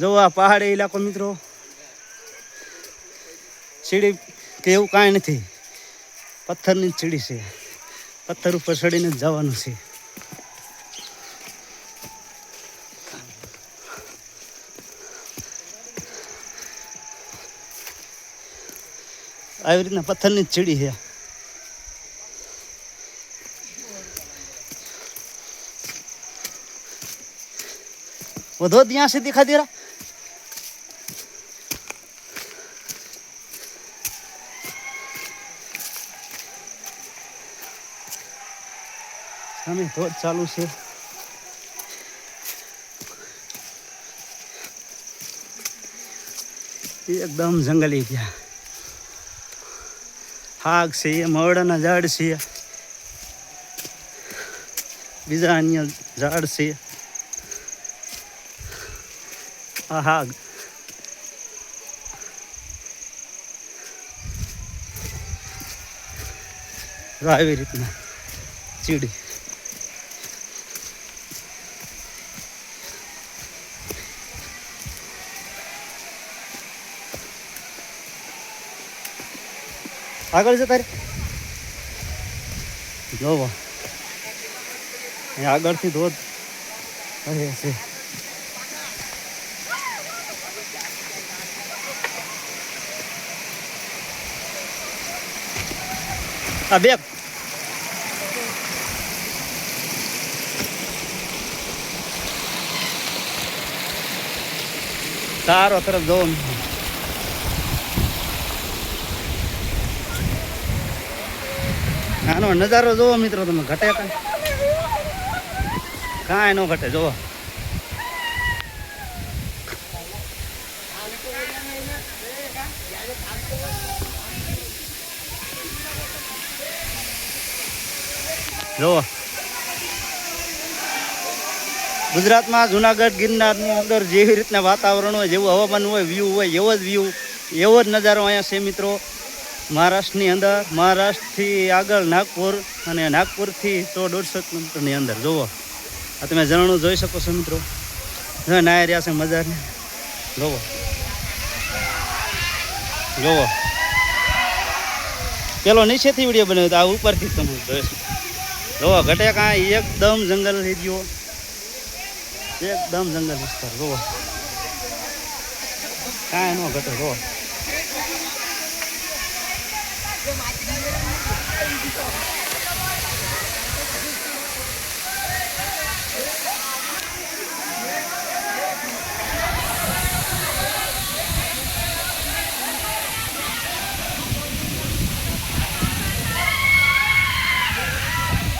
જો આ પહાડી ઇલાકો મિત્રો, સીડી કે એવું કાંઈ નથી. પથ્થરની જ સીડી છે. પથ્થર ઉપર ચડીને જ જવાનું છે. આવી રીતના પથ્થરની જ સીડી છે. વધો ત્યાં સુધી ખાધી સામે ધોધ ચાલુ છે. એકદમ જંગલી ગયા. હાગ છે મવડાના ઝાડ છે. બીજા અન્ય ઝાડ છે. આ હાગ. આવી રીતના ચીડી. આગળ જતા રે જોવો અહીંયા આગળથી ધોધ અરે છે. આ બે. તારો તરફ જોવો. આનો નજારો જોવો મિત્રો તમે, ઘટે કાંઈ? ન ઘટે, જોવો. જોવો. ગુજરાતમાં જુનાગઢ, ગિરનારની અંદર જેવી રીતના વાતાવરણ હોય, જેવું હવામાન હોય વ્યૂ હોય, એવો જ વ્યૂ એવો જ નજારો અહીંયા છે મિત્રો. મહારાષ્ટ્રની અંદર, મહારાષ્ટ્રથી આગળ નાગપુર અને નાગપુરથી સો દોઢસો કિલોમીટરની અંદર. જુઓ, આ તમે ઝરણું જોઈ શકો છો મિત્રો. નાય રહ્યા છે મજાને. જુઓ. જુઓ. પેલો નીચેથી વીડિયો બનાવ્યો તો આ ઉપરથી તમે જોઈ શકો. જુઓ, ઘટે કાંઈ એકદમ જંગલ થઈ ગયો. એકદમ જંગલ વિસ્તાર. જુઓ. કાંઈ ન ઘટે જોવો